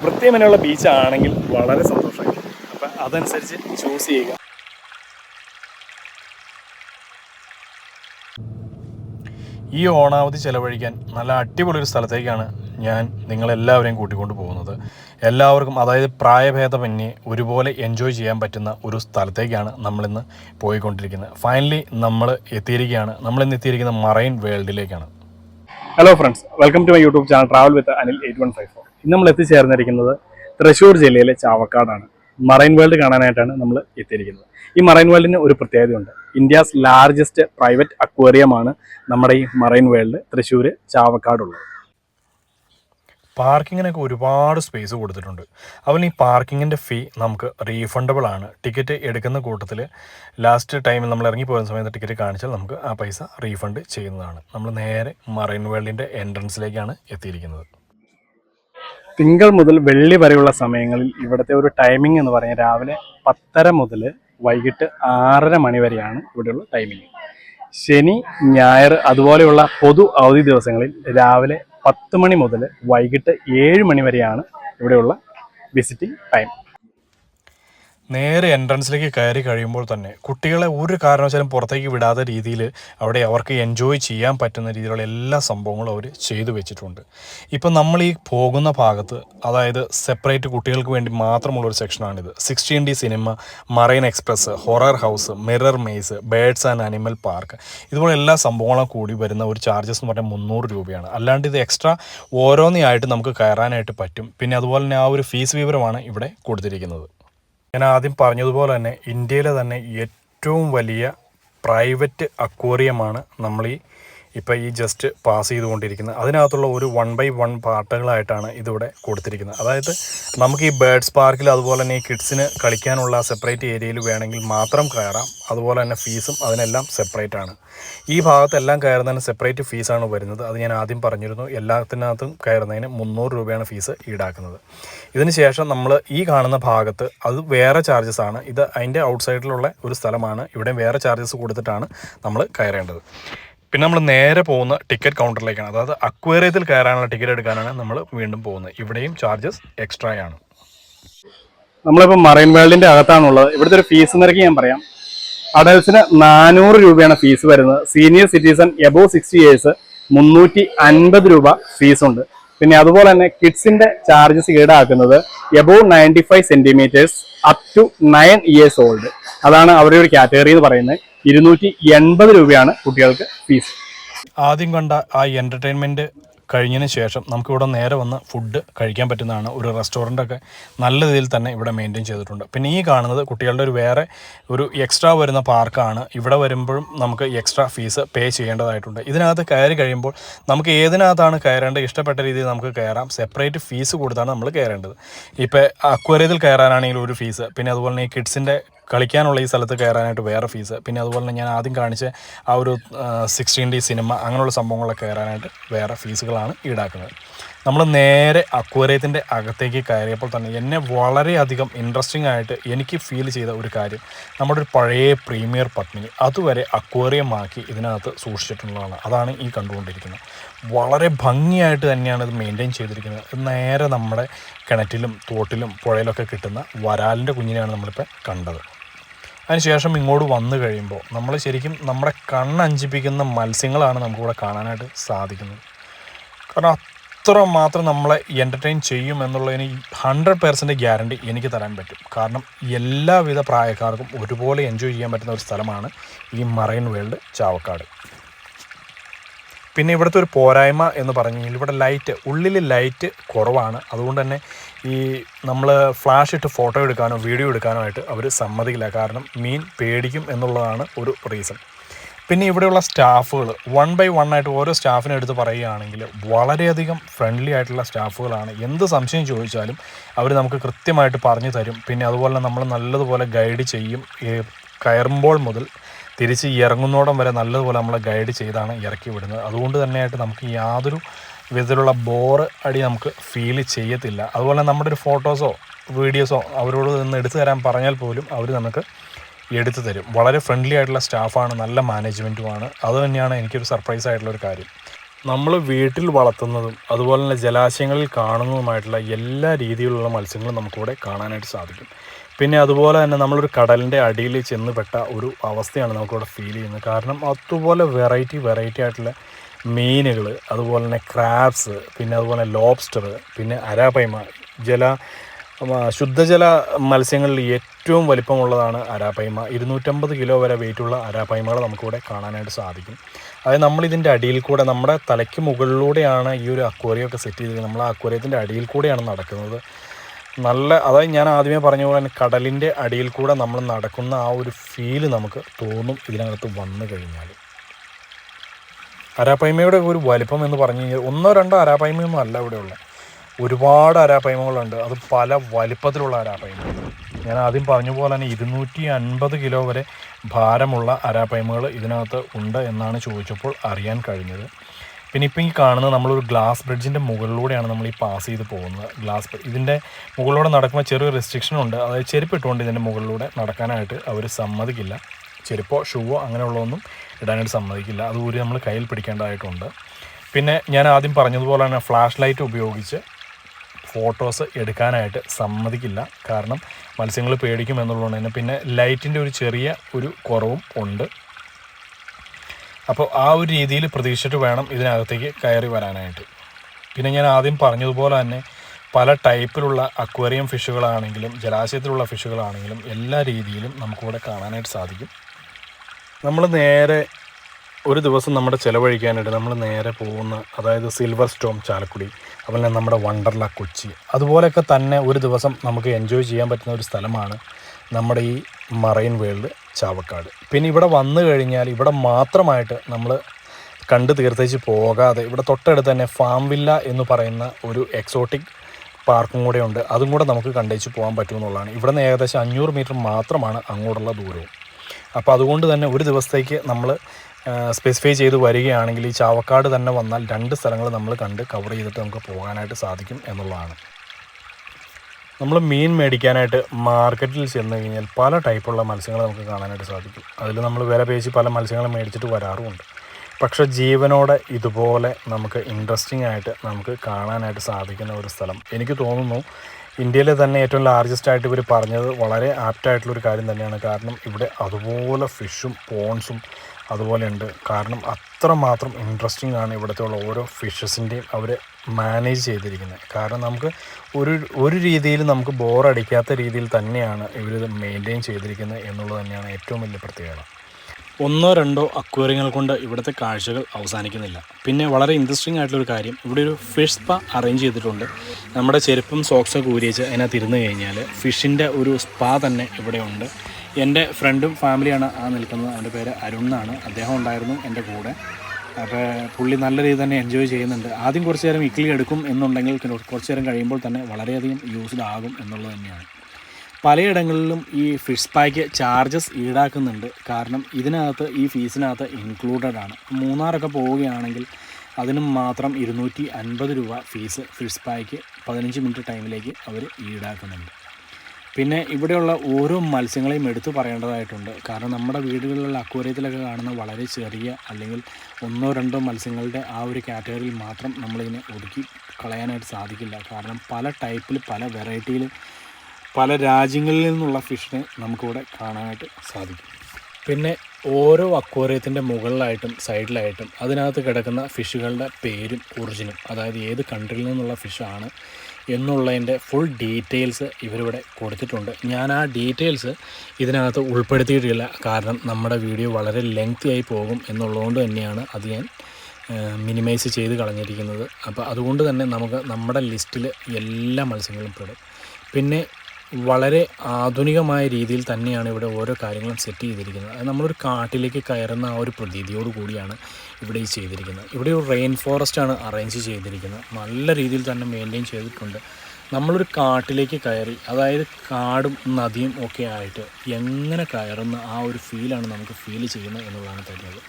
വൃത്തിയമനുള്ള ബീച്ചാണെങ്കിൽ വളരെ സന്തോഷമായിരിക്കും. അപ്പം അതനുസരിച്ച് ചൂസ് ചെയ്യുക. ഈ ഓണാവധി ചെലവഴിക്കാൻ നല്ല അടിപൊളി ഒരു സ്ഥലത്തേക്കാണ് ഞാൻ നിങ്ങളെല്ലാവരെയും കൂട്ടിക്കൊണ്ട് പോകുന്നത്. എല്ലാവർക്കും അതായത് പ്രായഭേദമന്യേ ഒരുപോലെ എൻജോയ് ചെയ്യാൻ പറ്റുന്ന ഒരു സ്ഥലത്തേക്കാണ് നമ്മളിന്ന് പോയിക്കൊണ്ടിരിക്കുന്നത്. ഫൈനലി നമ്മൾ എത്തിയിരിക്കുകയാണ്. നമ്മളിന്ന് എത്തിയിരിക്കുന്ന marine വേൾഡിലേക്കാണ് hello friends welcome to my YouTube channel travel with Anil eight one five four ഇന്ന് നമ്മൾ എത്തിച്ചേർന്നിരിക്കുന്നത് തൃശ്ശൂർ ജില്ലയിലെ ചാവക്കാടാണ്. മറൈൻ വേൾഡ് കാണാനായിട്ടാണ് നമ്മൾ എത്തിയിരിക്കുന്നത്. ഈ മറൈൻ വേൾഡിന് ഒരു പ്രത്യേകതയുണ്ട്. ഇന്ത്യസ് ലാർജസ്റ്റ് പ്രൈവറ്റ് അക്വേറിയമാണ് നമ്മുടെ ഈ മറൈൻ വേൾഡ് തൃശ്ശൂർ ചാവക്കാടുള്ളത്. പാർക്കിങ്ങിനൊക്കെ ഒരുപാട് സ്പേസ് കൊടുത്തിട്ടുണ്ട്. അതുപോലെ ഈ പാർക്കിങ്ങിന്റെ ഫീ നമുക്ക് റീഫണ്ടബിൾ ആണ്. ടിക്കറ്റ് എടുക്കുന്ന കൂട്ടത്തിൽ ലാസ്റ്റ് ടൈമിൽ നമ്മൾ ഇറങ്ങി പോകുന്ന സമയത്ത് ടിക്കറ്റ് കാണിച്ചാൽ നമുക്ക് ആ പൈസ റീഫണ്ട് ചെയ്യുന്നതാണ്. നമ്മൾ നേരെ മറൈൻ വേൾഡിന്റെ എൻട്രൻസിലേക്കാണ് എത്തിയിരിക്കുന്നത്. തിങ്കൾ മുതൽ വെള്ളി വരെയുള്ള സമയങ്ങളിൽ ഇവിടുത്തെ ഒരു ടൈമിംഗ് എന്ന് പറഞ്ഞാൽ രാവിലെ പത്തര മുതൽ വൈകിട്ട് ആറര മണി വരെയാണ് ഇവിടെയുള്ള ടൈമിംഗ് ശനി ഞായർ അതുപോലെയുള്ള പൊതു അവധി ദിവസങ്ങളിൽ രാവിലെ പത്ത് മണി മുതൽ വൈകിട്ട് ഏഴ് മണി വരെയാണ് ഇവിടെയുള്ള വിസിറ്റിംഗ് ടൈം നേരെ എൻട്രൻസിലേക്ക് കയറി കഴിയുമ്പോൾ തന്നെ കുട്ടികളെ ഒരു കാരണവശാലും പുറത്തേക്ക് വിടാത്ത രീതിയിൽ അവിടെ അവർക്ക് എൻജോയ് ചെയ്യാൻ പറ്റുന്ന രീതിയിലുള്ള എല്ലാ സംഭവങ്ങളും അവർ ചെയ്തു വെച്ചിട്ടുണ്ട്. ഇപ്പം നമ്മൾ ഈ പോകുന്ന ഭാഗത്ത് അതായത് സെപ്പറേറ്റ് കുട്ടികൾക്ക് വേണ്ടി മാത്രമുള്ള ഒരു സെക്ഷനാണിത് sixteen D cinema marine express horror house mirror maze birds and animal park ഇതുപോലെ എല്ലാ സംഭവങ്ങളും കൂടി വരുന്ന ഒരു ചാർജസ് എന്ന് പറഞ്ഞാൽ മുന്നൂറ് രൂപയാണ്. അല്ലാണ്ട് ഇത് എക്സ്ട്രാ ഓരോന്നായിട്ട് നമുക്ക് കയറാനായിട്ട് പറ്റും. പിന്നെ അതുപോലെ തന്നെ ആ ഒരു ഫീസ് വിവരമാണ് ഇവിടെ കൊടുത്തിരിക്കുന്നത്. ഞാൻ ആദ്യം പറഞ്ഞതുപോലെ തന്നെ ഇന്ത്യയിലെ തന്നെ ഏറ്റവും വലിയ പ്രൈവറ്റ് അക്വേറിയമാണ് നമ്മൾ ഈ ഇപ്പോൾ ഈ ജസ്റ്റ് പാസ് ചെയ്തുകൊണ്ടിരിക്കുന്നത്. അതിനകത്തുള്ള ഒരു വൺ ബൈ വൺ പാർട്ടുകളായിട്ടാണ് ഇതിവിടെ കൊടുത്തിരിക്കുന്നത്. അതായത് നമുക്ക് ഈ ബേഡ്സ് പാർക്കിൽ അതുപോലെ തന്നെ ഈ കിഡ്സിന് കളിക്കാനുള്ള സെപ്പറേറ്റ് ഏരിയയിൽ വേണമെങ്കിൽ മാത്രം കയറാം. അതുപോലെ തന്നെ ഫീസും അതിനെല്ലാം സെപ്പറേറ്റ് ആണ്. ഈ ഭാഗത്തെല്ലാം കയറുന്നതിന് സെപ്പറേറ്റ് ഫീസാണ് വരുന്നത്. അത് ഞാൻ ആദ്യം പറഞ്ഞിരുന്നു. എല്ലാത്തിനകത്തും കയറുന്നതിന് മുന്നൂറ് രൂപയാണ് ഫീസ് ഈടാക്കുന്നത്. ഇതിന് ശേഷം നമ്മൾ ഈ കാണുന്ന ഭാഗത്ത് അത് വേറെ ചാർജസ് ആണ്. ഇത് അതിന്റെ ഔട്ട്സൈഡിലുള്ള ഒരു സ്ഥലമാണ്. ഇവിടെ വേറെ ചാർജസ് കൊടുത്തിട്ടാണ് നമ്മൾ കയറേണ്ടത്. പിന്നെ നമ്മൾ നേരെ പോകുന്ന ടിക്കറ്റ് കൗണ്ടറിലേക്കാണ് അതായത് അക്വേറിയത്തിൽ കയറാനുള്ള ടിക്കറ്റ് എടുക്കാനാണ് നമ്മൾ വീണ്ടും പോകുന്നത്. ഇവിടെയും ചാർജസ് എക്സ്ട്രാ ആണ്. നമ്മളിപ്പോൾ മറൈൻ വേൾഡിന്റെ അകത്താണുള്ളത്. ഇവിടുത്തെ ഒരു ഫീസ് നിരക്ക് ഞാൻ പറയാം. അഡൽസിന് നാനൂറ് രൂപയാണ് ഫീസ് വരുന്നത്. Senior citizen above sixty years മുന്നൂറ്റി അൻപത് രൂപ ഫീസുണ്ട് പിന്നെ അതുപോലെ തന്നെ കിഡ്സിന്റെ ചാർജസ് ഈടാക്കുന്നത് above ninety five centimetres up to nine years old അതാണ് അവരുടെ ഒരു കാറ്റഗറി എന്ന് പറയുന്നത്. ഇരുന്നൂറ്റി എൺപത് രൂപയാണ് കുട്ടികൾക്ക് ഫീസ് ആദ്യം കണ്ട ആ എന്റർടൈൻമെന്റ് കഴിഞ്ഞതിന് ശേഷം നമുക്കിവിടെ നേരെ വന്ന് ഫുഡ് കഴിക്കാൻ പറ്റുന്നതാണ്. ഒരു റെസ്റ്റോറന്റൊക്കെ നല്ല രീതിയിൽ തന്നെ ഇവിടെ മെയിന്റെയിൻ ചെയ്തിട്ടുണ്ട്. പിന്നെ ഈ കാണുന്നത് കുട്ടികളുടെ ഒരു വേറെ ഒരു എക്സ്ട്രാ വരുന്ന പാർക്കാണ് ഇവിടെ വരുമ്പോഴും നമുക്ക് എക്സ്ട്രാ ഫീസ് പേ ചെയ്യേണ്ടതായിട്ടുണ്ട്. ഇതിനകത്ത് കയറി കഴിയുമ്പോൾ നമുക്ക് ഏതിനകത്താണ് കയറേണ്ടത്? ഇഷ്ടപ്പെട്ട രീതിയിൽ നമുക്ക് കയറാം. സെപ്പറേറ്റ് ഫീസ് കൊടുത്താണ് നമ്മൾ കയറേണ്ടത്. ഇപ്പോൾ അക്വേറിയത്തിൽ കയറാനാണെങ്കിൽ ഒരു ഫീസ് പിന്നെ അതുപോലെ തന്നെ ഈ കിഡ്സിന്റെ കളിക്കാനുള്ള ഈ സ്ഥലത്ത് കയറാനായിട്ട് വേറെ ഫീസ് പിന്നെ അതുപോലെ തന്നെ ഞാൻ ആദ്യം കാണിച്ച ആ ഒരു സിക്സ്റ്റീൻ ഡി സിനിമ അങ്ങനെയുള്ള സംഭവങ്ങളൊക്കെ കയറാനായിട്ട് വേറെ ഫീസുകളാണ് ഈടാക്കുന്നത്. നമ്മൾ നേരെ അക്വേറിയത്തിന്റെ അകത്തേക്ക് കയറിയപ്പോൾ തന്നെ എന്നെ വളരെയധികം ഇൻട്രസ്റ്റിംഗ് ആയിട്ട് എനിക്ക് ഫീൽ ചെയ്ത ഒരു കാര്യം നമ്മുടെ ഒരു പഴയ പ്രീമിയർ പത്മിനി അതുവരെ അക്വേറിയം ആക്കി ഇതിനകത്ത് സൂക്ഷിച്ചിട്ടുള്ളതാണ്. അതാണ് ഈ കണ്ടുകൊണ്ടിരിക്കുന്നത്. വളരെ ഭംഗിയായിട്ട് തന്നെയാണ് ഇത് മെയിന്റെയിൻ ചെയ്തിരിക്കുന്നത്. നേരെ നമ്മുടെ കിണറ്റിലും തോട്ടിലും പുഴയിലൊക്കെ കിട്ടുന്ന വരാലിന്റെ കുഞ്ഞിനെയാണ് നമ്മളിപ്പോൾ കണ്ടത്. അതിനുശേഷം ഇങ്ങോട്ട് വന്നു കഴിയുമ്പോൾ നമ്മൾ ശരിക്കും നമ്മുടെ കണ്ണഞ്ചിപ്പിക്കുന്ന മത്സ്യങ്ങളാണ് നമുക്കിവിടെ കാണാനായിട്ട് സാധിക്കുന്നത്. കാരണം അത്ര മാത്രം നമ്മളെ എന്റർടൈൻ ചെയ്യും എന്നുള്ളതിന് ഹൺഡ്രഡ് പെർസെന്റ് ഗ്യാരണ്ടി എനിക്ക് തരാൻ പറ്റും. കാരണം എല്ലാവിധ പ്രായക്കാർക്കും ഒരുപോലെ എൻജോയ് ചെയ്യാൻ പറ്റുന്ന ഒരു സ്ഥലമാണ് ഈ മറൈൻ വേൾഡ് ചാവക്കാട്. പിന്നെ ഇവിടുത്തെ ഒരു പോരായ്മ എന്ന് പറഞ്ഞു കഴിഞ്ഞാൽ ഇവിടെ ലൈറ്റ് ഉള്ളിൽ ലൈറ്റ് കുറവാണ്. അതുകൊണ്ട് തന്നെ ഈ നമ്മൾ ഫ്ലാഷ് ഇട്ട് ഫോട്ടോ എടുക്കാനോ വീഡിയോ എടുക്കാനോ ആയിട്ട് അവർ സമ്മതിക്കില്ല. കാരണം മീൻ പേടിക്കും എന്നുള്ളതാണ് ഒരു റീസൺ പിന്നെ ഇവിടെയുള്ള സ്റ്റാഫുകൾ വൺ ബൈ വൺ ആയിട്ട് ഓരോ സ്റ്റാഫിനെ എടുത്ത് പറയുകയാണെങ്കിൽ വളരെയധികം ഫ്രണ്ട്ലി ആയിട്ടുള്ള സ്റ്റാഫുകളാണ്. എന്ത് സംശയം ചോദിച്ചാലും അവർ നമുക്ക് കൃത്യമായിട്ട് പറഞ്ഞു തരും. പിന്നെ അതുപോലെ നമ്മൾ നല്ലതുപോലെ ഗൈഡ് ചെയ്യും. കയറുമ്പോൾ മുതൽ തിരിച്ച് ഇറങ്ങുന്നോടം വരെ നല്ലതുപോലെ നമ്മളെ ഗൈഡ് ചെയ്താണ് ഇറക്കി വിടുന്നത്. അതുകൊണ്ട് തന്നെയായിട്ട് നമുക്ക് യാതൊരു വിധത്തിലുള്ള ബോർ അടി നമുക്ക് ഫീൽ ചെയ്യത്തില്ല. അതുപോലെ നമ്മുടെ ഒരു ഫോട്ടോസോ വീഡിയോസോ അവരോട് നിന്ന് എടുത്തു തരാൻ പറഞ്ഞാൽ പോലും അവർ നമുക്ക് എടുത്തു തരും. വളരെ ഫ്രണ്ട്ലി ആയിട്ടുള്ള സ്റ്റാഫാണ് നല്ല മാനേജ്മെന്റുമാണ് അതുതന്നെയാണ് എനിക്കൊരു സർപ്രൈസ് ആയിട്ടുള്ള ഒരു കാര്യം. നമ്മൾ വീട്ടിൽ വളർത്തുന്നതും അതുപോലെ തന്നെ ജലാശയങ്ങളിൽ കാണുന്നതുമായിട്ടുള്ള എല്ലാ രീതിയിലുള്ള മത്സ്യങ്ങളും നമുക്കിവിടെ കാണാനായിട്ട് സാധിക്കും. പിന്നെ അതുപോലെ തന്നെ നമ്മളൊരു കടലിന്റെ അടിയിൽ ചെന്ന് പെട്ട ഒരു അവസ്ഥയാണ് നമുക്കിവിടെ ഫീൽ ചെയ്യുന്നത്. കാരണം അതുപോലെ വെറൈറ്റി വെറൈറ്റി ആയിട്ടുള്ള മീനുകൾ അതുപോലെ തന്നെ ക്രാബ്സ് പിന്നെ അതുപോലെ ലോബ്സ്റ്റർ പിന്നെ അരാപൈമ ജല ശുദ്ധജല മത്സ്യങ്ങളിൽ ഏറ്റവും വലിപ്പമുള്ളതാണ് അരാപൈമ ഇരുന്നൂറ്റമ്പത് കിലോ വരെ വെയിറ്റുള്ള അരാപൈമകൾ നമുക്കിവിടെ കാണാനായിട്ട് സാധിക്കും. അതായത് നമ്മളിതിന്റെ അടിയിൽ കൂടെ നമ്മുടെ തലയ്ക്ക് മുകളിലൂടെയാണ് ഈ ഒരു അക്വേറിയം ഒക്കെ സെറ്റ് ചെയ്തിരിക്കുന്നത്. നമ്മൾ ആ അക്വേറിയത്തിന്റെ അടിയിൽ കൂടെയാണ് നടക്കുന്നത്. നല്ല അതായത് ഞാൻ ആദ്യമേ പറഞ്ഞ പോലെ തന്നെ കടലിന്റെ അടിയിൽ കൂടെ നമ്മൾ നടക്കുന്ന ആ ഒരു ഫീൽ നമുക്ക് തോന്നും ഇതിനകത്ത് വന്നു കഴിഞ്ഞാൽ അരാപ്പൈമയുടെ ഒരു വലിപ്പം എന്ന് പറഞ്ഞു കഴിഞ്ഞാൽ ഒന്നോ രണ്ടോ അരാപ്പൈമയൊന്നും അല്ല ഇവിടെയുള്ള ഒരുപാട് അരാപ്പൈമകളുണ്ട്. അത് പല വലിപ്പത്തിലുള്ള അരാപ്പൈമ ഞാൻ ആദ്യം പറഞ്ഞ പോലെ തന്നെ ഇരുന്നൂറ്റി അൻപത് കിലോ വരെ ഭാരമുള്ള അരാപ്പൈമകൾ ഇതിനകത്ത് ഉണ്ട് എന്നാണ് ചോദിച്ചപ്പോൾ അറിയാൻ കഴിഞ്ഞത്. പിന്നെ ഇപ്പം ഈ കാണുന്നത് നമ്മളൊരു ഗ്ലാസ് ബ്രിഡ്ജിന്റെ മുകളിലൂടെയാണ് നമ്മൾ ഈ പാസ് ചെയ്ത് പോകുന്നത്. ഗ്ലാസ് ഇതിന്റെ മുകളിലൂടെ നടക്കുമ്പോൾ ചെറിയൊരു റെസ്ട്രിക്ഷൻ ഉണ്ട്. അതായത് ചെരുപ്പ് ഇട്ടുകൊണ്ട് ഇതിന്റെ മുകളിലൂടെ നടക്കാനായിട്ട് അവർ സമ്മതിക്കില്ല. ചെരുപ്പോ ഷൂവോ അങ്ങനെയുള്ളതൊന്നും ഇടാനായിട്ട് സമ്മതിക്കില്ല. അത് ഊരി നമ്മൾ കയ്യിൽ പിടിക്കേണ്ടതായിട്ടുണ്ട്. പിന്നെ ഞാൻ ആദ്യം പറഞ്ഞതുപോലെ തന്നെ ഫ്ലാഷ് ലൈറ്റ് ഉപയോഗിച്ച് ഫോട്ടോസ് എടുക്കാനായിട്ട് സമ്മതിക്കില്ല. കാരണം മത്സ്യങ്ങൾ പേടിക്കും എന്നുള്ളതുകൊണ്ട് തന്നെ. പിന്നെ ലൈറ്റിന്റെ ഒരു ചെറിയ ഒരു കുറവും ഉണ്ട്. അപ്പോൾ ആ ഒരു രീതിയിൽ പ്രതീക്ഷിച്ചിട്ട് വേണം ഇതിനകത്തേക്ക് കയറി വരാനായിട്ട്. പിന്നെ ഞാൻ ആദ്യം പറഞ്ഞതുപോലെ തന്നെ പല ടൈപ്പിലുള്ള അക്വേറിയം ഫിഷുകളാണെങ്കിലും ജലാശയത്തിലുള്ള ഫിഷുകളാണെങ്കിലും എല്ലാ രീതിയിലും നമുക്കിവിടെ കാണാനായിട്ട് സാധിക്കും. നമ്മൾ നേരെ ഒരു ദിവസം നമ്മുടെ ചിലവഴിക്കാനായിട്ട് നമ്മൾ നേരെ പോകുന്ന അതായത് സിൽവർ സ്റ്റോം ചാലക്കുടി അതുപോലെ നമ്മുടെ വണ്ടർല കൊച്ചി അതുപോലെയൊക്കെ തന്നെ ഒരു ദിവസം നമുക്ക് എൻജോയ് ചെയ്യാൻ പറ്റുന്ന ഒരു സ്ഥലമാണ് നമ്മുടെ ഈ മറൈൻ വേൾഡ് ചാവക്കാട്. പിന്നെ ഇവിടെ വന്നു കഴിഞ്ഞാൽ ഇവിടെ മാത്രമായിട്ട് നമ്മൾ കണ്ടു തീർത്തേച്ച് പോകാതെ ഇവിടെ തൊട്ടടുത്ത് തന്നെ ഫാം വില്ല എന്ന് പറയുന്ന ഒരു എക്സോട്ടിക് പാർക്കും കൂടെ ഉണ്ട്. അതും കൂടെ നമുക്ക് കണ്ടേച്ച് പോകാൻ പറ്റുമെന്നുള്ളതാണ് ഇവിടെ നിന്ന് ഏകദേശം അഞ്ഞൂറ് മീറ്റർ മാത്രമാണ് അങ്ങോട്ടുള്ള ദൂരവും. അപ്പോൾ അതുകൊണ്ട് തന്നെ ഒരു ദിവസത്തേക്ക് നമ്മൾ സ്പെസിഫൈ ചെയ്ത് വരികയാണെങ്കിൽ ഈ ചാവക്കാട് തന്നെ വന്നാൽ രണ്ട് സ്ഥലങ്ങൾ നമ്മൾ കണ്ട് കവർ ചെയ്തിട്ട് നമുക്ക് പോകാനായിട്ട് സാധിക്കും എന്നുള്ളതാണ്. നമ്മൾ മീൻ മേടിക്കാനായിട്ട് മാർക്കറ്റിൽ ചെന്ന് കഴിഞ്ഞാൽ പല ടൈപ്പുള്ള മത്സ്യങ്ങൾ നമുക്ക് കാണാനായിട്ട് സാധിക്കും. അതിൽ നമ്മൾ വില പേശി പല മത്സ്യങ്ങളും മേടിച്ചിട്ട് വരാറുമുണ്ട്. പക്ഷേ ജീവനോടെ ഇതുപോലെ നമുക്ക് ഇൻട്രസ്റ്റിംഗ് ആയിട്ട് നമുക്ക് കാണാനായിട്ട് സാധിക്കുന്ന ഒരു സ്ഥലം. എനിക്ക് തോന്നുന്നു ഇന്ത്യയിലെ തന്നെ ഏറ്റവും ലാർജസ്റ്റ് ആയിട്ട് ഇവർ പറഞ്ഞത് വളരെ ആപ്റ്റായിട്ടുള്ളൊരു കാര്യം തന്നെയാണ്. കാരണം ഇവിടെ അതുപോലെ ഫിഷും പോൺസും അതുപോലെ ഉണ്ട് കാരണം അത്രമാത്രം ഇൻട്രസ്റ്റിംഗ് ആണ് ഇവിടുത്തെ ഉള്ള ഓരോ ഫിഷസിന്റെയും അവർ മാനേജ് ചെയ്തിരിക്കുന്നത്. കാരണം നമുക്ക് ഒരു ഒരു രീതിയിൽ നമുക്ക് ബോറടിക്കാത്ത രീതിയിൽ തന്നെയാണ് ഇവരിത് മെയിന്റെയിൻ ചെയ്തിരിക്കുന്നത് എന്നുള്ളത് തന്നെയാണ് ഏറ്റവും വലിയ പ്രത്യേകത. ഒന്നോ രണ്ടോ അക്വേറിയങ്ങൾ കൊണ്ട് ഇവിടുത്തെ കാഴ്ചകൾ അവസാനിക്കുന്നില്ല. പിന്നെ വളരെ ഇൻട്രസ്റ്റിംഗ് ആയിട്ടുള്ളൊരു കാര്യം ഇവിടെ ഒരു ഫിഷ് സ്പാ അറേഞ്ച് ചെയ്തിട്ടുണ്ട്. നമ്മുടെ ചെരുപ്പും സോക്സൊക്കെ ഊരിച്ച് അതിനകത്ത് ഇരുന്ന് കഴിഞ്ഞാൽ ഫിഷിന്റെ ഒരു സ്പാ തന്നെ ഇവിടെ ഉണ്ട്. എന്റെ ഫ്രണ്ടും ഫാമിലിയാണ് ആ നിൽക്കുന്നത്. അവന്റെ പേര് അരുൺ എന്നാണ്. അദ്ദേഹം ഉണ്ടായിരുന്നു എന്റെ കൂടെ. അപ്പോൾ പുള്ളി നല്ല രീതിയിൽ തന്നെ എൻജോയ് ചെയ്യുന്നുണ്ട്. ആദ്യം കുറച്ച് നേരം ഇക്ലി എടുക്കും എന്നുണ്ടെങ്കിൽ കുറച്ച് നേരം കഴിയുമ്പോൾ തന്നെ വളരെയധികം യൂസ്ഡ് ആകും എന്നുള്ളത് തന്നെയാണ്. പലയിടങ്ങളിലും ഈ ഫിഷ് പായ്ക്ക് ചാർജസ് ഈടാക്കുന്നുണ്ട്. കാരണം ഇതിനകത്ത് ഈ ഫീസിനകത്ത് ഇൻക്ലൂഡഡ് ആണ്. മൂന്നാറൊക്കെ പോവുകയാണെങ്കിൽ അതിനും മാത്രം ഇരുന്നൂറ്റി അൻപത് രൂപ ഫീസ് ഫിഷ് പായ്ക്ക് പതിനഞ്ച് മിനിറ്റ് ടൈമിലേക്ക് അവർ ഈടാക്കുന്നുണ്ട്. പിന്നെ ഇവിടെയുള്ള ഓരോ മത്സ്യങ്ങളെയും എടുത്തു പറയേണ്ടതായിട്ടുണ്ട്. കാരണം നമ്മുടെ വീടുകളിലുള്ള അക്വേറിയത്തിലൊക്കെ കാണുന്ന വളരെ ചെറിയ അല്ലെങ്കിൽ ഒന്നോ രണ്ടോ മത്സ്യങ്ങളുടെ ആ ഒരു കാറ്റഗറിയിൽ മാത്രം നമ്മളിതിനെ ഒതുക്കി കളയാനായിട്ട് സാധിക്കില്ല. കാരണം പല ടൈപ്പിൽ പല വെറൈറ്റിയിൽ പല രാജ്യങ്ങളിൽ നിന്നുള്ള ഫിഷിനെ നമുക്കിവിടെ കാണാനായിട്ട് സാധിക്കും. പിന്നെ ഓരോ അക്വേറിയത്തിന്റെ മുകളിലായിട്ടും സൈഡിലായിട്ടും അതിനകത്ത് കിടക്കുന്ന ഫിഷുകളുടെ പേരും ഒറിജിനും അതായത് ഏത് കൺട്രിയിൽ നിന്നുള്ള ഫിഷാണ് എന്നുള്ളതിന്റെ ഫുൾ ഡീറ്റെയിൽസ് ഇവരിവിടെ കൊടുത്തിട്ടുണ്ട്. ഞാൻ ആ ഡീറ്റെയിൽസ് ഇതിനകത്ത് ഉൾപ്പെടുത്തിയിട്ടില്ല. കാരണം നമ്മുടെ വീഡിയോ വളരെ ലെങ്തി ആയി പോകും എന്നുള്ളതുകൊണ്ട് തന്നെയാണ് അത് ഞാൻ മിനിമൈസ് ചെയ്ത് കളഞ്ഞിരിക്കുന്നത്. അപ്പോൾ അതുകൊണ്ട് തന്നെ നമുക്ക് നമ്മുടെ ലിസ്റ്റിൽ എല്ലാ മത്സ്യങ്ങളും പെടും. പിന്നെ വളരെ ആധുനികമായ രീതിയിൽ തന്നെയാണ് ഇവിടെ ഓരോ കാര്യങ്ങളും സെറ്റ് ചെയ്തിരിക്കുന്നത്. അത് നമ്മളൊരു കാട്ടിലേക്ക് കയറുന്ന ആ ഒരു പ്രതീതിയോട് കൂടിയാണ് ഇവിടെ ഈ ചെയ്തിരിക്കുന്നത്. ഇവിടെ ഒരു റെയിൻ ഫോറസ്റ്റ് ആണ് അറേഞ്ച് ചെയ്തിരിക്കുന്നത്. നല്ല രീതിയിൽ തന്നെ മെയിന്റെയിൻ ചെയ്തിട്ടുണ്ട്. നമ്മളൊരു കാട്ടിലേക്ക് കയറി അതായത് കാടും നദിയും ഒക്കെ ആയിട്ട് എങ്ങനെ കയറുന്ന ആ ഒരു ഫീലാണ് നമുക്ക് ഫീൽ ചെയ്യുന്നത് എന്നുള്ളതാണ് തരുന്നത്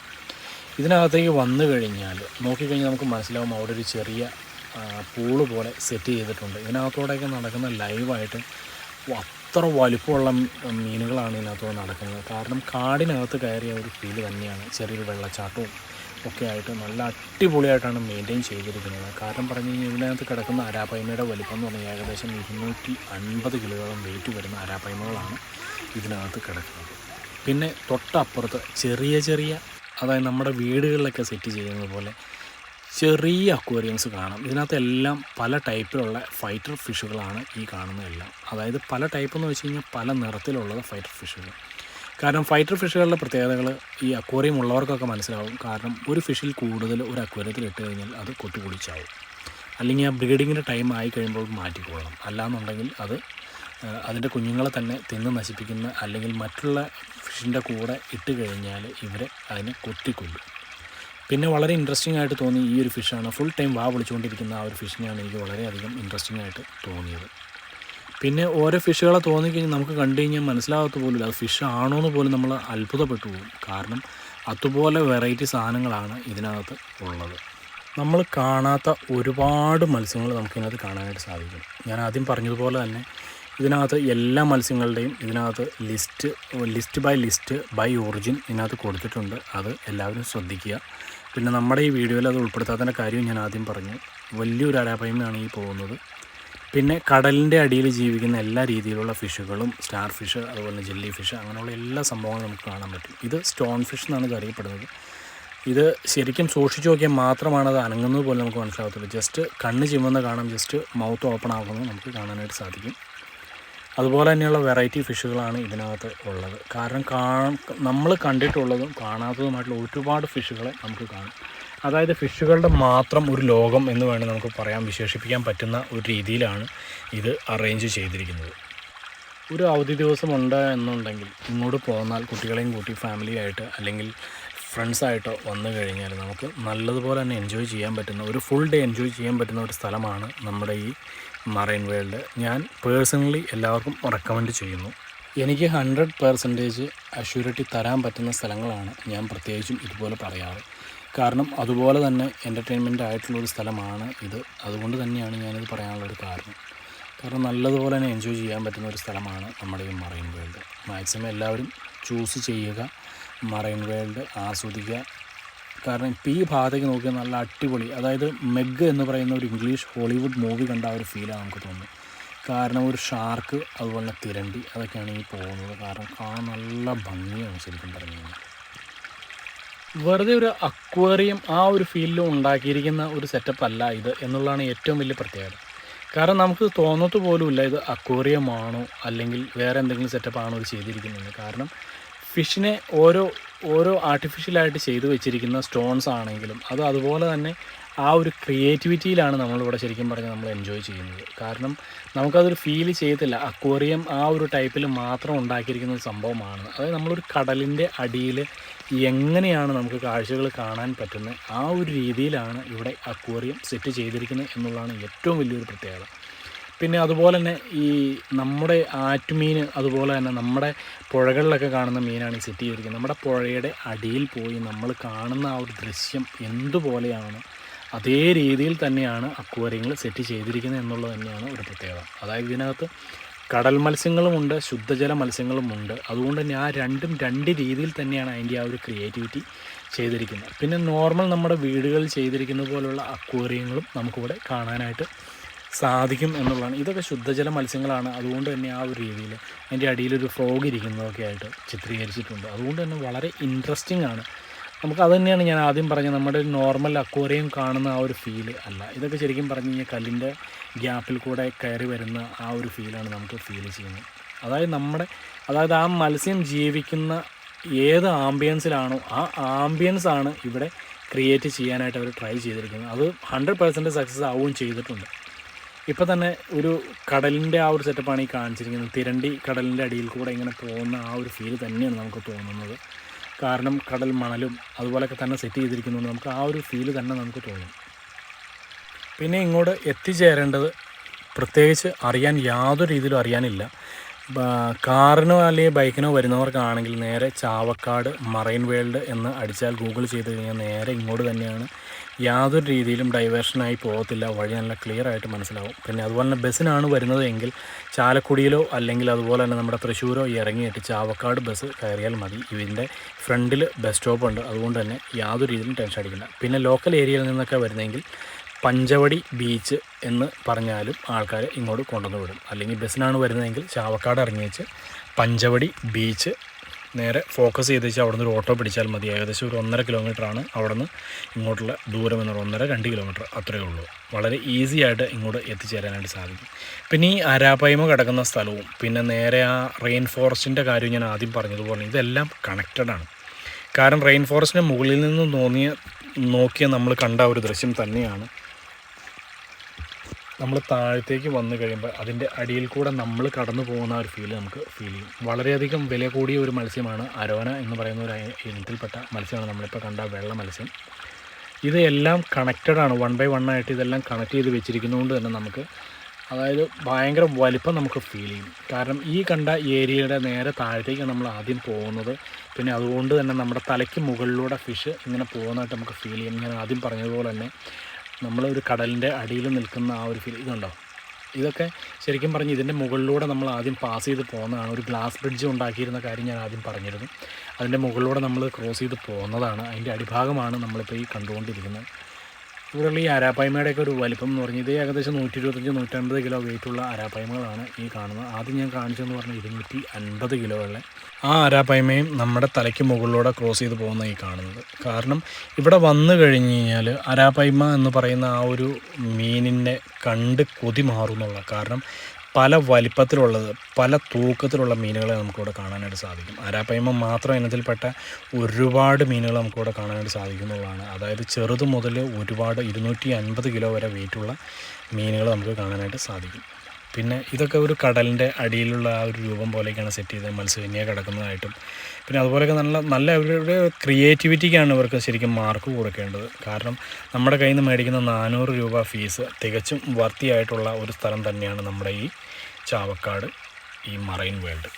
ഇതിനകത്തേക്ക് വന്നു കഴിഞ്ഞാൽ നോക്കിക്കഴിഞ്ഞാൽ നമുക്ക് മനസ്സിലാവും അവിടെ ഒരു ചെറിയ പൂൾ പോലെ സെറ്റ് ചെയ്തിട്ടുണ്ട്. ഇതിനകത്തോടെയൊക്കെ നടക്കുന്ന ലൈവായിട്ട് അത്ര വലിപ്പമുള്ള മീനുകളാണ് ഇതിനകത്ത് നടക്കുന്നത്. കാരണം കാടിനകത്ത് കയറിയ ഒരു ഫീൽ തന്നെയാണ്. ചെറിയൊരു വെള്ളച്ചാട്ടവും ഒക്കെ ആയിട്ട് നല്ല അടിപൊളിയായിട്ടാണ് മെയിന്റെയിൻ ചെയ്തിരിക്കുന്നത്. കാരണം പറഞ്ഞു കഴിഞ്ഞാൽ ഇതിനകത്ത് കിടക്കുന്ന അരാപ്പൈമയുടെ വലിപ്പം എന്ന് പറഞ്ഞാൽ ഏകദേശം ഇരുന്നൂറ്റി അൻപത് കിലോയോളം വെയിറ്റ് വരുന്ന അരാപ്പൈമകളാണ് ഇതിനകത്ത് കിടക്കുന്നത്. പിന്നെ തൊട്ടപ്പുറത്ത് ചെറിയ ചെറിയ അതായത് നമ്മുടെ വീടുകളിലൊക്കെ സെറ്റ് ചെയ്യുന്നത് പോലെ ചെറിയ അക്വേറിയംസ് കാണാം. ഇതിനകത്തെല്ലാം പല ടൈപ്പിലുള്ള ഫൈറ്റർ ഫിഷുകളാണ് ഈ കാണുന്നതെല്ലാം. അതായത് പല ടൈപ്പ് എന്ന് വെച്ച് കഴിഞ്ഞാൽ പല നിറത്തിലുള്ള ഫൈറ്റർ ഫിഷുകൾ കാരണം ഫൈറ്റർ ഫിഷുകളുടെ പ്രത്യേകതകൾ ഈ അക്വേറിയം ഉള്ളവർക്കൊക്കെ മനസ്സിലാവും. കാരണം ഒരു ഫിഷിൽ കൂടുതൽ ഒരു അക്വേറിയത്തിൽ ഇട്ട് കഴിഞ്ഞാൽ അത് കൊത്തുകുടിച്ചാവും അല്ലെങ്കിൽ ആ ബ്രീഡിങ്ങിന്റെ ടൈം ആയി കഴിയുമ്പോൾ മാറ്റിക്കൊള്ളണം അല്ലാന്നുണ്ടെങ്കിൽ അത് അതിന്റെ കുഞ്ഞുങ്ങളെ തന്നെ തിന്ന് നശിപ്പിക്കുന്ന അല്ലെങ്കിൽ മറ്റുള്ള ഫിഷിന്റെ കൂടെ ഇട്ട് കഴിഞ്ഞാൽ ഇവരെ അതിനെ കൊത്തിക്കൊല്ലും. പിന്നെ വളരെ ഇൻട്രസ്റ്റിംഗ് ആയിട്ട് തോന്നി ഈ ഒരു ഫിഷാണ് ഫുൾ ടൈം വാ വിളിച്ചുകൊണ്ടിരിക്കുന്ന ആ ഒരു ഫിഷിനെയാണ് എനിക്ക് വളരെയധികം ഇൻട്രസ്റ്റിംഗ് ആയിട്ട് തോന്നിയത്. പിന്നെ ഓരോ ഫിഷുകളെ തോന്നിക്കഴിഞ്ഞാൽ നമുക്ക് കണ്ടു കഴിഞ്ഞാൽ മനസ്സിലാകത്ത പോലും അത് ഫിഷ് ആണോ എന്ന് പോലും നമ്മൾ അത്ഭുതപ്പെട്ടു പോകും. കാരണം അതുപോലെ വെറൈറ്റി സാധനങ്ങളാണ് ഇതിനകത്ത് ഉള്ളത്. നമ്മൾ കാണാത്ത ഒരുപാട് മത്സ്യങ്ങൾ നമുക്കിതിനകത്ത് കാണാനായിട്ട് സാധിക്കും. ഞാൻ ആദ്യം പറഞ്ഞതുപോലെ തന്നെ ഇതിനകത്ത് എല്ലാ മത്സ്യങ്ങളുടെയും ഇതിനകത്ത് list list by list by origin ഇതിനകത്ത് കൊടുത്തിട്ടുണ്ട്. അത് എല്ലാവരും ശ്രദ്ധിക്കുക. പിന്നെ നമ്മുടെ ഈ വീഡിയോയിൽ അത് ഉൾപ്പെടുത്താത്തതിന്റെ കാര്യം ഞാൻ ആദ്യം പറഞ്ഞു. വലിയൊരു അരാപയമാണ് ഈ പോകുന്നത്. പിന്നെ കടലിന്റെ അടിയിൽ ജീവിക്കുന്ന എല്ലാ രീതിയിലുള്ള ഫിഷുകളും സ്റ്റാർ ഫിഷ് അതുപോലെ ജെല്ലി ഫിഷ് അങ്ങനെയുള്ള എല്ലാ സംഭവങ്ങളും നമുക്ക് കാണാൻ പറ്റും. ഇത് സ്റ്റോൺ ഫിഷ് എന്നാണ് അറിയപ്പെടുന്നത്. ഇത് ശരിക്കും സൂക്ഷിച്ചു നോക്കിയാൽ മാത്രമാണ് അത് അനങ്ങുന്നത് പോലെ നമുക്ക് മനസ്സിലാകത്തുള്ളൂ ജസ്റ്റ് കണ്ണ് ചിമ്മുന്ന കാണാം ജസ്റ്റ് മൗത്ത് ഓപ്പൺ ആകുന്നത് നമുക്ക് കാണാനായിട്ട് സാധിക്കും. അതുപോലെ തന്നെയുള്ള വെറൈറ്റി ഫിഷുകളാണ് ഇതിനകത്ത് ഉള്ളത്. കാരണം കാ നമ്മൾ കണ്ടിട്ടുള്ളതും കാണാത്തതുമായിട്ടുള്ള ഒരുപാട് ഫിഷുകളെ നമുക്ക് കാണും. അതായത് ഫിഷുകളുടെ മാത്രം ഒരു ലോകം എന്ന് വേണമെങ്കിൽ നമുക്ക് പറയാൻ വിശേഷിപ്പിക്കാൻ പറ്റുന്ന ഒരു രീതിയിലാണ് ഇത് അറേഞ്ച് ചെയ്തിരിക്കുന്നത്. ഒരു അവധി ദിവസം ഉണ്ട് എന്നുണ്ടെങ്കിൽ ഇങ്ങോട്ട് പോന്നാൽ കുട്ടികളെയും കൂട്ടി ഫാമിലി ആയിട്ട് അല്ലെങ്കിൽ ഫ്രണ്ട്സായിട്ടോ വന്നു കഴിഞ്ഞാൽ നമുക്ക് നല്ലതുപോലെ തന്നെ എൻജോയ് ചെയ്യാൻ പറ്റുന്ന ഒരു ഫുൾ ഡേ എൻജോയ് ചെയ്യാൻ പറ്റുന്ന ഒരു സ്ഥലമാണ് നമ്മുടെ ഈ മറൈൻ വേൾഡ് ഞാൻ പേഴ്സണലി എല്ലാവർക്കും റെക്കമെൻഡ് ചെയ്യുന്നു. എനിക്ക് ഹൺഡ്രഡ് പെർസെന്റേജ് അഷ്യൂരിറ്റി തരാൻ പറ്റുന്ന സ്ഥലങ്ങളാണ് ഞാൻ പ്രത്യേകിച്ചും ഇതുപോലെ പറയാറ്. കാരണം അതുപോലെ തന്നെ എന്റർടൈൻമെന്റ് ആയിട്ടുള്ളൊരു സ്ഥലമാണ് ഇത്. അതുകൊണ്ട് തന്നെയാണ് ഞാനിത് പറയാനുള്ളൊരു കാരണം. കാരണം നല്ലതുപോലെ തന്നെ എൻജോയ് ചെയ്യാൻ പറ്റുന്ന ഒരു സ്ഥലമാണ് നമ്മുടെ ഈ മറൈൻ വേൾഡ് മാക്സിമം എല്ലാവരും ചൂസ് ചെയ്യുക. മറൈൻ വേൾഡ് ആസ്വദിക്കുക. കാരണം ഇപ്പോൾ ഈ ഭാഗത്തേക്ക് നോക്കിയാൽ നല്ല അടിപൊളി. അതായത് മെഗ് എന്ന് പറയുന്ന ഒരു ഇംഗ്ലീഷ് ഹോളിവുഡ് മൂവി കണ്ട ആ ഒരു ഫീലാണ് നമുക്ക് തോന്നുന്നത്. കാരണം ഒരു ഷാർക്ക് അതുപോലെ തിരണ്ടി അതൊക്കെയാണ് ഈ പോകുന്നത്. കാരണം കാണാൻ നല്ല ഭംഗിയാണ് ശരിക്കും പറഞ്ഞു വെറുതെ ഒരു അക്വേറിയം ആ ഒരു ഫീലിൽ ഉണ്ടാക്കിയിരിക്കുന്ന ഒരു സെറ്റപ്പ് അല്ല ഇത് എന്നുള്ളതാണ് ഏറ്റവും വലിയ പ്രത്യേകത. കാരണം നമുക്ക് തോന്നത്ത് പോലുമില്ല ഇത് അക്വേറിയമാണോ അല്ലെങ്കിൽ വേറെ എന്തെങ്കിലും സെറ്റപ്പ് സെറ്റപ്പാണോ ഇത് ചെയ്തിരിക്കുന്നത്. കാരണം ഫിഷിനെ ഓരോ ഓരോ ആർട്ടിഫിഷ്യലായിട്ട് ചെയ്തു വെച്ചിരിക്കുന്ന സ്റ്റോൺസ് ആണെങ്കിലും അത് അതുപോലെ തന്നെ ആ ഒരു ക്രിയേറ്റിവിറ്റിയിലാണ് നമ്മളിവിടെ ശരിക്കും പറഞ്ഞാൽ നമ്മൾ എൻജോയ് ചെയ്യുന്നത്. കാരണം നമുക്കതൊരു ഫീൽ ചെയ്യത്തില്ല. അക്വേറിയം ആ ഒരു ടൈപ്പിൽ മാത്രം ഉണ്ടാക്കിയിരിക്കുന്ന ഒരു സംഭവമാണ്. അതായത് നമ്മളൊരു കടലിന്റെ അടിയിൽ എങ്ങനെയാണ് നമുക്ക് കാഴ്ചകൾ കാണാൻ പറ്റുന്നത് ആ ഒരു രീതിയിലാണ് ഇവിടെ അക്വേറിയം സെറ്റ് ചെയ്തിരിക്കുന്നത് എന്നുള്ളതാണ് ഏറ്റവും വലിയൊരു പ്രത്യേകത. പിന്നെ അതുപോലെ തന്നെ ഈ നമ്മുടെ ആറ്റുമീൻ അതുപോലെ തന്നെ നമ്മുടെ പുഴകളിലൊക്കെ കാണുന്ന മീനാണ് ഈ സെറ്റ് ചെയ്തിരിക്കുന്നത്. നമ്മുടെ പുഴയുടെ അടിയിൽ പോയി നമ്മൾ കാണുന്ന ആ ഒരു ദൃശ്യം എന്തുപോലെയാണ് അതേ രീതിയിൽ തന്നെയാണ് അക്വേറിയങ്ങൾ സെറ്റ് ചെയ്തിരിക്കുന്നത് എന്നുള്ളത് തന്നെയാണ് ഒരു പ്രത്യേകത. അതായത് ഇതിനകത്ത് കടൽ മത്സ്യങ്ങളുമുണ്ട് ശുദ്ധജല മത്സ്യങ്ങളുമുണ്ട് അതുകൊണ്ട് തന്നെ ആ രണ്ടും രണ്ട് രീതിയിൽ തന്നെയാണ് അതിന്റെ ആ ഒരു ക്രിയേറ്റിവിറ്റി ചെയ്തിരിക്കുന്നത്. പിന്നെ നോർമൽ നമ്മുടെ വീടുകളിൽ ചെയ്തിരിക്കുന്ന പോലുള്ള അക്വേറിയങ്ങളും നമുക്കിവിടെ കാണാനായിട്ട് സാധിക്കും എന്നുള്ളതാണ്. ഇതൊക്കെ ശുദ്ധജല മത്സ്യങ്ങളാണ്. അതുകൊണ്ട് തന്നെ ആ ഒരു രീതിയിൽ അതിന്റെ അടിയിലൊരു ഫ്രോഗ് ഇരിക്കുന്നതൊക്കെ ആയിട്ട് ചിത്രീകരിച്ചിട്ടുണ്ട്. അതുകൊണ്ട് തന്നെ വളരെ ഇൻട്രസ്റ്റിംഗ് ആണ്. നമുക്ക് അത് തന്നെയാണ് ഞാൻ ആദ്യം പറഞ്ഞത്. നമ്മുടെ നോർമൽ അക്വേറിയം കാണുന്ന ആ ഒരു ഫീൽ അല്ല. ഇതൊക്കെ ശരിക്കും പറഞ്ഞു കഴിഞ്ഞാൽ കല്ലിന്റെ ഗ്യാപ്പിൽ കൂടെ കയറി വരുന്ന ആ ഒരു ഫീലാണ് നമുക്ക് ഫീൽ ചെയ്യുന്നത്. അതായത് നമ്മുടെ അതായത് ആ മത്സ്യം ജീവിക്കുന്ന ഏത് ആംബിയൻസിലാണോ ആ ആംബിയൻസ് ആണ് ഇവിടെ ക്രിയേറ്റ് ചെയ്യാനായിട്ട് അവർ ട്രൈ ചെയ്തിരിക്കുന്നത്. അത് ഹൺഡ്രഡ് പെർസെന്റ് സക്സസ് ആവുകയും ചെയ്തിട്ടുണ്ട്. ഇപ്പോൾ തന്നെ ഒരു കടലിന്റെ ആ ഒരു സെറ്റപ്പാണ് ഈ കാണിച്ചിരിക്കുന്നത്. തിരണ്ടി കടലിന്റെ അടിയിൽ കൂടെ ഇങ്ങനെ പോകുന്ന ആ ഒരു ഫീൽ തന്നെയാണ് നമുക്ക് തോന്നുന്നത്. കാരണം കടൽ മണലും അതുപോലെയൊക്കെ തന്നെ സെറ്റ് ചെയ്തിരിക്കുന്നുണ്ട് നമുക്ക് ആ ഒരു ഫീൽ തന്നെ നമുക്ക് തോന്നും. പിന്നെ ഇങ്ങോട്ട് എത്തിച്ചേരേണ്ടത് പ്രത്യേകിച്ച് അറിയാൻ യാതൊരു രീതിയിലും അറിയാനില്ല. കാറിനോ അല്ലെങ്കിൽ ബൈക്കിനോ വരുന്നവർക്കാണെങ്കിൽ നേരെ ചാവക്കാട് മറൈൻ വേൾഡ് എന്ന് അടിച്ചാൽ ഗൂഗിൾ ചെയ്ത് കഴിഞ്ഞാൽ നേരെ ഇങ്ങോട്ട് തന്നെയാണ്. യാതൊരു രീതിയിലും ഡൈവേഷനായി പോകത്തില്ല. വഴി നല്ല ക്ലിയർ ആയിട്ട് മനസ്സിലാവും. പിന്നെ അതുപോലെ തന്നെ ബസ്സിനാണ് വരുന്നത് എങ്കിൽ ചാലക്കുടിയിലോ അല്ലെങ്കിൽ അതുപോലെ തന്നെ നമ്മുടെ തൃശ്ശൂരോ ഇറങ്ങിയിട്ട് ചാവക്കാട് ബസ് കയറിയാൽ മതി. ഇതിന്റെ ഫ്രണ്ടിൽ ബസ് സ്റ്റോപ്പ് ഉണ്ട്. അതുകൊണ്ട് തന്നെ യാതൊരു രീതിയിലും ടെൻഷൻ അടിക്കില്ല പിന്നെ ലോക്കൽ ഏരിയയിൽ നിന്നൊക്കെ വരുന്നതെങ്കിൽ പഞ്ചവടി ബീച്ച് എന്ന് പറഞ്ഞാലും ആൾക്കാർ ഇങ്ങോട്ട് കൊണ്ടുവന്ന് വിടും. അല്ലെങ്കിൽ ബസ്സിനാണ് വരുന്നതെങ്കിൽ ചാവക്കാട് ഇറങ്ങി വെച്ച് പഞ്ചവടി ബീച്ച് നേരെ ഫോക്കസ് ചെയ്ത് വെച്ചാൽ അവിടുന്ന് ഒരു ഓട്ടോ പിടിച്ചാൽ മതി. ഏകദേശം ഒരു ഒന്നര കിലോമീറ്ററാണ് അവിടുന്ന് ഇങ്ങോട്ടുള്ള ദൂരം എന്ന് പറയുന്നത് ഒന്നര രണ്ട് കിലോമീറ്റർ അത്രയേ ഉള്ളൂ. വളരെ ഈസി ആയിട്ട് ഇങ്ങോട്ട് എത്തിച്ചേരാനായിട്ട് സാധിക്കും. പിന്നെ ഈ അരാപ്പയ്മ കിടക്കുന്ന സ്ഥലവും പിന്നെ നേരെ ആ റെയിൻ ഫോറസ്റ്റിന്റെ കാര്യം ഞാൻ ആദ്യം പറഞ്ഞതുപോലെ ഇതെല്ലാം കണക്റ്റഡ് ആണ്. കാരണം റെയിൻ ഫോറസ്റ്റിന്റെ മുകളിൽ നിന്ന് തോന്നിയ നോക്കിയ നമ്മൾ കണ്ട ഒരു ദൃശ്യം തന്നെയാണ്. നമ്മൾ താഴത്തേക്ക് വന്നു കഴിയുമ്പോൾ അതിന്റെ അടിയിൽ കൂടെ നമ്മൾ കടന്നു പോകുന്ന ഒരു ഫീൽ നമുക്ക് ഫീൽ ചെയ്യും. വളരെയധികം വില കൂടിയ ഒരു മത്സ്യമാണ് അരോന എന്ന് പറയുന്ന ഒരു ഇനത്തിൽപ്പെട്ട മത്സ്യമാണ് നമ്മളിപ്പോൾ കണ്ട വെള്ള മത്സ്യം. ഇതെല്ലാം കണക്റ്റഡാണ് വൺ ബൈ വൺ ആയിട്ട് ഇതെല്ലാം കണക്ട് ചെയ്ത് വെച്ചിരിക്കുന്നതുകൊണ്ട് തന്നെ നമുക്ക് അതായത് ഭയങ്കര വലിപ്പം നമുക്ക് ഫീൽ ചെയ്യും. കാരണം ഈ കണ്ട ഏരിയയുടെ നേരെ താഴത്തേക്ക് നമ്മൾ ആദ്യം പോകുന്നത് പിന്നെ അതുകൊണ്ട് തന്നെ നമ്മുടെ തലയ്ക്ക് മുകളിലൂടെ ഫിഷ് ഇങ്ങനെ പോകുന്നതായിട്ട് നമുക്ക് ഫീൽ ചെയ്യും. ഞാൻ ആദ്യം പറഞ്ഞതുപോലെ തന്നെ നമ്മളൊരു കടലിന്റെ അടിയിൽ നിൽക്കുന്ന ആ ഒരു ഫീൽ ഇതുണ്ടോ? ഇതൊക്കെ ശരിക്കും പറഞ്ഞ് ഇതിന്റെ മുകളിലൂടെ നമ്മൾ ആദ്യം പാസ് ചെയ്ത് പോകുന്നതാണ്. ഒരു ഗ്ലാസ് ബ്രിഡ്ജ് ഉണ്ടാക്കിയിരുന്ന കാര്യം ഞാൻ ആദ്യം പറഞ്ഞിരുന്നു. അതിന്റെ മുകളിലൂടെ നമ്മൾ ക്രോസ് ചെയ്ത് പോകുന്നതാണ്. അതിന്റെ അടിഭാഗമാണ് നമ്മളിപ്പോൾ ഈ കണ്ടുകൊണ്ടിരിക്കുന്നത്. ഇവിടെയുള്ള ഈ അരാപ്പായ്മയുടെ ഒക്കെ ഒരു വലിപ്പം എന്ന് പറഞ്ഞാൽ ഇത് ഏകദേശം നൂറ്റി ഇരുപത്തഞ്ച് നൂറ്റൻപത് കിലോ വെയിറ്റുള്ള അരാപ്പായ്മകളാണ് ഈ കാണുന്നത്. ആദ്യം ഞാൻ കാണിച്ചെന്ന് പറഞ്ഞാൽ ഇരുന്നൂറ്റി അൻപത് കിലോ ഉള്ള ആ അരാപ്പായ്മയും നമ്മുടെ തലയ്ക്ക് മുകളിലൂടെ ക്രോസ് ചെയ്ത് പോകുന്ന ഈ കാണുന്നത്. കാരണം ഇവിടെ വന്നു കഴിഞ്ഞ് കഴിഞ്ഞാൽ അരാപ്പായ്മ എന്ന് പറയുന്ന ആ ഒരു മീനിന്റെ കണ്ട് കൊതി മാറുന്നുള്ള കാരണം പല വലിപ്പത്തിലുള്ളത് പല തൂക്കത്തിലുള്ള മീനുകളെ നമുക്കിവിടെ കാണാനായിട്ട് സാധിക്കും. അരാപ്പയ്മ മാത്രം ഇനത്തിൽപ്പെട്ട ഒരുപാട് മീനുകൾ നമുക്കിവിടെ കാണാനായിട്ട് സാധിക്കുന്നുള്ളതാണ്. അതായത് ചെറുത് മുതൽ ഒരുപാട് ഇരുന്നൂറ്റി അൻപത് കിലോ വരെ വെയിറ്റുള്ള മീനുകൾ നമുക്ക് കാണാനായിട്ട് സാധിക്കും. പിന്നെ ഇതൊക്കെ ഒരു കടലിന്റെ അടിയിലുള്ള ആ ഒരു രൂപം പോലെയൊക്കെയാണ് സെറ്റ് ചെയ്തത്. മത്സ്യകന്യ കിടക്കുന്നതായിട്ടും പിന്നെ അതുപോലെയൊക്കെ നല്ല നല്ല അവരുടെ ക്രിയേറ്റിവിറ്റിക്കാണ് ഇവർക്ക് ശരിക്കും മാർക്ക് കൊടുക്കേണ്ടത്. കാരണം നമ്മുടെ കയ്യിൽ നിന്ന് മേടിക്കുന്ന നാനൂറ് രൂപ ഫീസ് തികച്ചും വർത്തിയായിട്ടുള്ള ഒരു സ്ഥലം തന്നെയാണ് നമ്മുടെ ഈ ചാവക്കാട് ഈ മറൈൻ വേൾഡ്.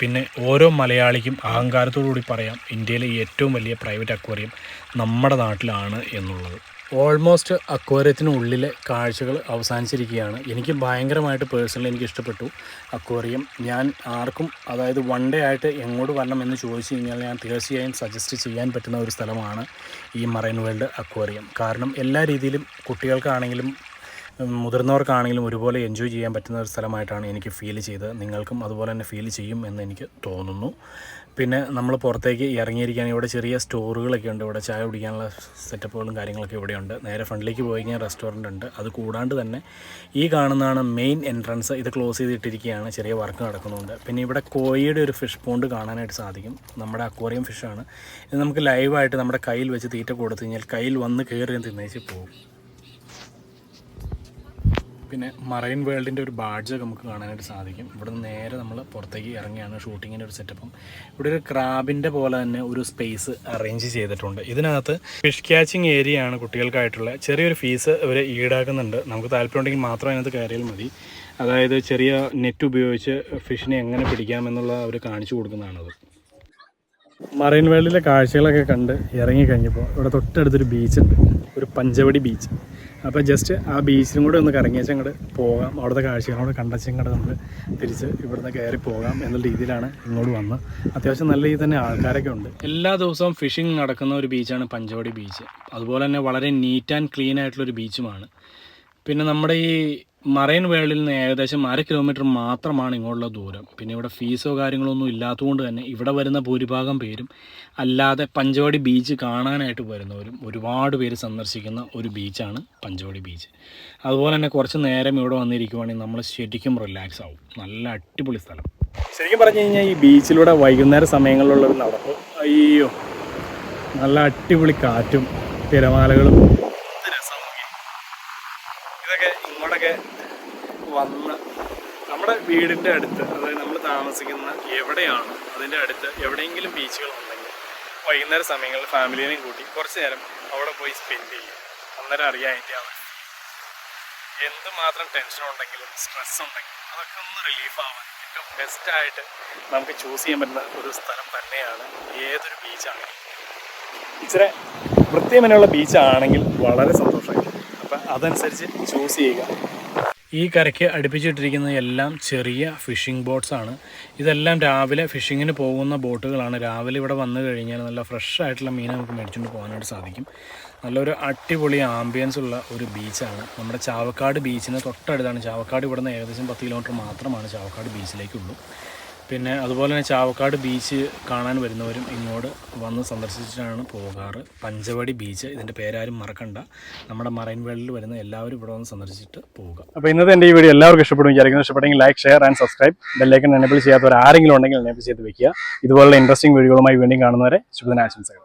പിന്നെ ഓരോ മലയാളിക്കും അഹങ്കാരത്തോടുകൂടി പറയാം ഇന്ത്യയിലെ ഏറ്റവും വലിയ പ്രൈവറ്റ് അക്വേറിയം നമ്മുടെ നാട്ടിലാണ് എന്നുള്ളത്. ഓൾമോസ്റ്റ് അക്വേറിയത്തിനുള്ളിലെ കാഴ്ചകൾ അവസാനിച്ചിരിക്കുകയാണ്. എനിക്ക് ഭയങ്കരമായിട്ട് പേഴ്സണലി എനിക്ക് ഇഷ്ടപ്പെട്ടു അക്വേറിയം ഞാൻ ആർക്കും അതായത് വൺ ഡേ ആയിട്ട് എങ്ങോട്ട് വരണം എന്ന് ചോദിച്ചു കഴിഞ്ഞാൽ ഞാൻ തീർച്ചയായും സജസ്റ്റ് ചെയ്യാൻ പറ്റുന്ന ഒരു സ്ഥലമാണ് ഈ മറൈൻ വേൾഡ് അക്വേറിയം കാരണം എല്ലാ രീതിയിലും കുട്ടികൾക്കാണെങ്കിലും മുതിർന്നവർക്കാണെങ്കിലും ഒരുപോലെ എൻജോയ് ചെയ്യാൻ പറ്റുന്ന ഒരു സ്ഥലമായിട്ടാണ് എനിക്ക് ഫീൽ ചെയ്തത്. നിങ്ങൾക്കും അതുപോലെ തന്നെ ഫീൽ ചെയ്യും എന്ന് എനിക്ക് തോന്നുന്നു. പിന്നെ നമ്മൾ പുറത്തേക്ക് ഇറങ്ങിയിരിക്കാൻ ഇവിടെ ചെറിയ സ്റ്റോറുകളൊക്കെ ഉണ്ട്. ഇവിടെ ചായ കുടിക്കാനുള്ള സെറ്റപ്പുകളും കാര്യങ്ങളൊക്കെ ഇവിടെയുണ്ട് നേരെ ഫ്രണ്ടിലേക്ക് പോയി കഴിഞ്ഞാൽ റെസ്റ്റോറന്റ് ഉണ്ട്. അത് കൂടാണ്ട് തന്നെ ഈ കാണുന്നതാണ് മെയിൻ എൻട്രൻസ്. ഇത് ക്ലോസ് ചെയ്തിട്ടിരിക്കുകയാണ്. ചെറിയ വർക്ക് നടക്കുന്നുണ്ട്. പിന്നെ ഇവിടെ കോഴിയുടെ ഒരു ഫിഷ് പോണ്ട് കാണാനായിട്ട് സാധിക്കും. നമ്മുടെ അക്വേറിയം ഫിഷാണ്. ഇത് നമുക്ക് ലൈവായിട്ട് നമ്മുടെ കയ്യിൽ വെച്ച് തീറ്റ കൊടുത്തു കഴിഞ്ഞാൽ കയ്യിൽ വന്ന് കയറി തിന്നേച്ച് പോകും. പിന്നെ മറൈൻ വേൾഡിന്റെ ഒരു ബാഡ്ജൊക്കെ നമുക്ക് കാണാനായിട്ട് സാധിക്കും. ഇവിടെ നിന്ന് നേരെ നമ്മൾ പുറത്തേക്ക് ഇറങ്ങിയാണ് ഷൂട്ടിങ്ങിന്റെ ഒരു സെറ്റപ്പും ഇവിടെ ഒരു ക്രാബിന്റെ പോലെ തന്നെ ഒരു സ്പേസ് അറേഞ്ച് ചെയ്തിട്ടുണ്ട്. ഇതിനകത്ത് ഫിഷ് ക്യാച്ചിങ് ഏരിയ ആണ് കുട്ടികൾക്കായിട്ടുള്ള. ചെറിയൊരു ഫീസ് ഇവർ ഈടാക്കുന്നുണ്ട്. നമുക്ക് താല്പര്യമുണ്ടെങ്കിൽ മാത്രം അതിനകത്ത് കയറിയാൽ മതി. അതായത് ചെറിയ നെറ്റ് ഉപയോഗിച്ച് ഫിഷിനെ എങ്ങനെ പിടിക്കാമെന്നുള്ള അവർ കാണിച്ചു കൊടുക്കുന്നതാണത്. മറൈൻ വേൾഡിലെ കാഴ്ചകളൊക്കെ കണ്ട് ഇറങ്ങി കഴിഞ്ഞപ്പോൾ ഇവിടെ തൊട്ടടുത്തൊരു ബീച്ചുണ്ട് ഒരു പഞ്ചവടി ബീച്ച് അപ്പോൾ ജസ്റ്റ് ആ ബീച്ചിലും കൂടെ ഒന്ന് കറങ്ങിയേച്ച് അങ്ങോട്ട് പോകാം. അവിടുത്തെ കാഴ്ചകളോട് കണ്ടച്ചങ്ങോട്ട് നമ്മൾ തിരിച്ച് ഇവിടുന്ന് കയറി പോകാം എന്നുള്ള രീതിയിലാണ് ഇങ്ങോട്ട് വന്ന് അത്യാവശ്യം നല്ല രീതിയിൽ തന്നെ ആൾക്കാരൊക്കെ ഉണ്ട്. എല്ലാ ദിവസവും ഫിഷിംഗ് നടക്കുന്ന ഒരു ബീച്ചാണ് പഞ്ചവടി ബീച്ച് അതുപോലെ തന്നെ വളരെ നീറ്റ് ആൻഡ് ക്ലീൻ ആയിട്ടുള്ളൊരു ബീച്ചുമാണ് പിന്നെ നമ്മുടെ ഈ മറൈൻ വേൾഡിൽ നിന്ന് ഏകദേശം അര കിലോമീറ്റർ മാത്രമാണ് ഇങ്ങോട്ടുള്ള ദൂരം. പിന്നെ ഇവിടെ ഫീസോ കാര്യങ്ങളോ ഒന്നും ഇല്ലാത്തതുകൊണ്ട് തന്നെ ഇവിടെ വരുന്ന ഭൂരിഭാഗം പേരും അല്ലാതെ പഞ്ചവടി ബീച്ച് കാണാനായിട്ട് വരുന്നവരും ഒരുപാട് പേര് സന്ദർശിക്കുന്ന ഒരു ബീച്ചാണ് പഞ്ചവടി ബീച്ച്. അതുപോലെ തന്നെ കുറച്ച് നേരം ഇവിടെ വന്നിരിക്കുവാണെങ്കിൽ നമ്മൾ ശരിക്കും റിലാക്സ് ആവും. നല്ല അടിപൊളി സ്ഥലം. ശരിക്കും പറഞ്ഞു കഴിഞ്ഞാൽ ഈ ബീച്ചിലൂടെ വൈകുന്നേര സമയങ്ങളിലുള്ള നടപ്പ് അയ്യോ നല്ല അടിപൊളി കാറ്റും തിരമാലകളും എന്ത് രസമാണ് ഇങ്ങോട്ടൊക്കെ വന്ന് നമ്മുടെ വീടിന്റെ അടുത്ത് അതായത് നമ്മൾ താമസിക്കുന്ന എവിടെയാണ് അതിന്റെ അടുത്ത് എവിടെയെങ്കിലും ബീച്ചുകൾ ഉണ്ടെങ്കിൽ വൈകുന്നേര സമയങ്ങളിൽ ഫാമിലിനെയും കൂട്ടി കുറച്ച് നേരം അവിടെ പോയി സ്പെൻഡ് ചെയ്യും. അന്നേരം അറിയാം അതിന്റെ അവർ എന്തുമാത്രം ടെൻഷൻ ഉണ്ടെങ്കിലും സ്ട്രെസ് ഉണ്ടെങ്കിലും അതൊക്കെ ഒന്ന് റിലീഫ് ആവാൻ ഏറ്റവും ബെസ്റ്റായിട്ട് നമുക്ക് ചൂസ് ചെയ്യാൻ പറ്റുന്ന ഒരു സ്ഥലം തന്നെയാണ് ഏതൊരു ബീച്ചാണെങ്കിലും ഇച്ചിരി വൃത്തിയമനുള്ള ബീച്ചാണെങ്കിൽ വളരെ സന്തോഷമായിരിക്കും അപ്പം അതനുസരിച്ച് ചൂസ് ചെയ്യുക. ഈ കരയ്ക്ക് അടുപ്പിച്ചിട്ടിരിക്കുന്നത് എല്ലാം ചെറിയ ഫിഷിംഗ് ബോട്ട്സ് ആണ്. ഇതെല്ലാം രാവിലെ ഫിഷിങ്ങിന് പോകുന്ന ബോട്ടുകളാണ്. രാവിലെ ഇവിടെ വന്നു കഴിഞ്ഞാൽ നല്ല ഫ്രഷ് ആയിട്ടുള്ള മീൻ നമുക്ക് മേടിച്ചുകൊണ്ട് പോകാനായിട്ട് സാധിക്കും. നല്ലൊരു അടിപൊളി ആംബിയൻസ് ഉള്ള ഒരു ബീച്ചാണ് നമ്മുടെ ചാവക്കാട് ബീച്ചിന് തൊട്ടടുത്താണ്. ചാവക്കാട് ഇവിടുന്ന് ഏകദേശം പത്ത് കിലോമീറ്റർ മാത്രമാണ് ചാവക്കാട് ബീച്ചിലേക്കുള്ളൂ പിന്നെ അതുപോലെ തന്നെ ചാവക്കാട് ബീച്ച് കാണാൻ വരുന്നവരും ഇങ്ങോട്ട് വന്ന് സന്ദർശിച്ചിട്ടാണ് പോകാറ്. പഞ്ചവടി ബീച്ച് ഇതിന്റെ പേരാരും മറക്കണ്ട. നമ്മുടെ മറൈൻ വേൾഡിൽ വരുന്ന എല്ലാവരും ഇവിടെ വന്ന് സന്ദർശിച്ചിട്ട് പോവുക അപ്പോൾ ഇന്നത്തെ എന്റെ ഈ വീഡിയോ എല്ലാവർക്കും ഇഷ്ടപ്പെടും വിചാരിക്കുന്നു. ഇഷ്ടപ്പെട്ടെങ്കിൽ ലൈക്ക് ഷെയർ ആൻഡ് സബ്സ്ക്രൈബ് ബെല്ലൈക്കൻ എനേബിൾ ചെയ്യാത്തവർ ആരെങ്കിലും ഉണ്ടെങ്കിൽ എനേബിൾ ചെയ്ത് വെക്കുക. ഇതുപോലുള്ള ഇൻട്രസ്റ്റിംഗ് വീഡിയോകളുമായി വീണ്ടും കാണുന്നവരെ ശുഭദിനാശംസകൾ.